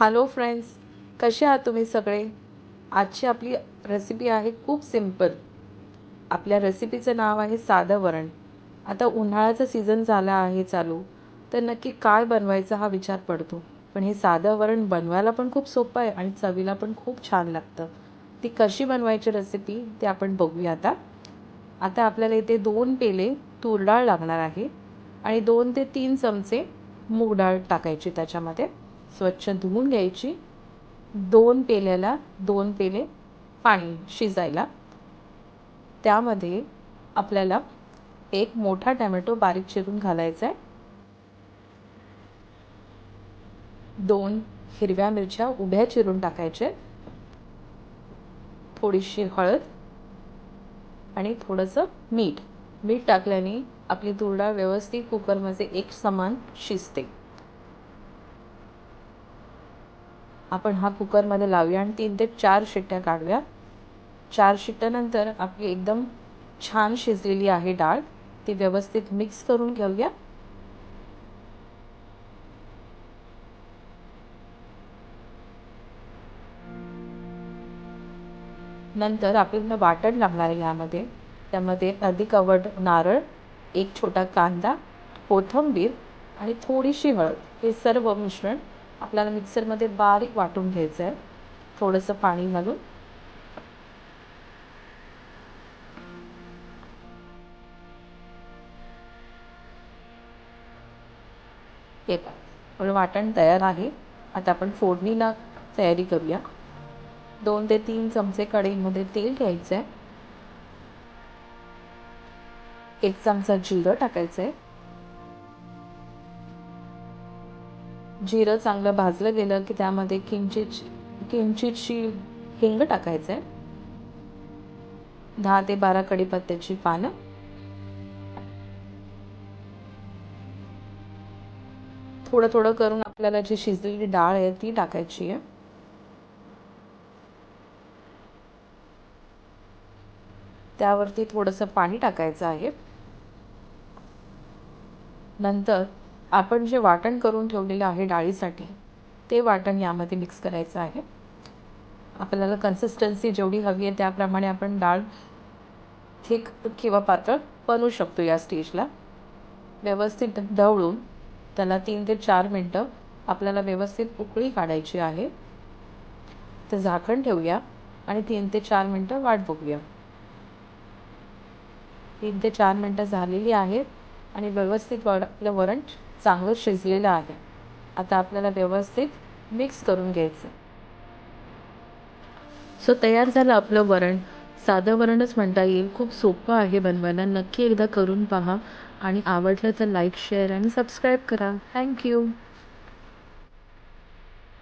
Hello friends कसे आहात तुम्ही सगळे? आजची आपली रेसिपी आहे खूप सिंपल आपल्या रेसिपीचं नाव आहे साधं वरण. आता उन्हाळ्याचा सीझन झाला आहे चालू. तर नक्की काय बनवायचा हा विचार पडतो. पण हे साधं वरण बनवायला पण खूप सोपं आहे आणि चवीला पण खूप छान लागतं. ती कशी बनवायची रेसिपी ते आपण बघूया आता. आता आपल्याला इथे दोन पेले तूर डाळ लागणार आहे. आणि दोन ते तीन चमचे मूग डाळ टाकायची त्याच्यामध्ये. स्वच्छ धुवून घ्यायची. दोन पेल्याला दोन पेले पाणी शिजायला. त्यामध्ये आपल्याला एक मोठा टॅमॅटो बारीक चिरून घालायचा आहे दोन हिरव्या मिरच्या उभ्या चिरून टाकायचे. थोडीशी हळद आणि थोडंसं मीठ. मीठ टाकल्याने आपली तुरडाळ व्यवस्थित कुकरमध्ये एक समान शिजते. आपण हा कुकरमध्ये लावूया आणि तीन ते चार शिट्ट्या काढूया. चार शिट्ट्यानंतर आपली एकदम छान शिजलेली आहे डाळ. ती व्यवस्थित मिक्स करून घेऊया. नंतर आपल्याला वाटण लागणार आहे यामध्ये. त्यामध्ये अर्धी कवड नारळ एक छोटा कांदा कोथिंबीर आणि थोडीशी हळद. हे सर्व मिश्रण आपल्याला मिक्सरमध्ये बारीक वाटून घ्यायचं आहे थोडंसं पाणी घालून. हे आपलं वाटण तयार आहे. आता आपण फोडणीला तयारी करूया. दोन ते तीन चमचे कढईमध्ये तेल घ्यायचं आहे एक चमचा जिरं टाकायचं आहे जिरं चांगलं भाजलं गेलं की त्यामध्ये किंचित किंचितशी हिंग टाकायचं आहे दहा ते बारा कढीपत्त्याची पानं. थोडं थोडं करून आपल्याला जी शिजलेली डाळ आहे ती टाकायची आहे. त्यावरती थोडंसं पाणी टाकायचं आहे. नंतर आपण जे वाटण करून ठेवलेलं आहे डाळीसाठी ते वाटण यामध्ये मिक्स करायचं आहे. आपल्याला कन्सिस्टन्सी जेवढी हवी आहे त्याप्रमाणे आपण डाळ थिक किंवा पातळ बनवू शकतो या स्टेजला व्यवस्थित ढवळून त्याला तीन ते चार मिनटं आपल्याला व्यवस्थित उकळी काढायची आहे. तर झाकण ठेवूया आणि तीन ते चार मिनटं वाट बघूया. तीन ते चार मिनटं झालेली आहेत आणि व्यवस्थित वर आपलं वरण चांगलं शिजलेलं आहे. आता आपल्याला व्यवस्थित मिक्स करून घ्यायचं. सो तयार झालं आपलं वरण. साधं वरणच म्हणता येईल. खूप सोपं आहे बनवायला. नक्की एकदा करून पहा. आणि आवडलं तर लाईक शेअर आणि सबस्क्राईब करा. Thank you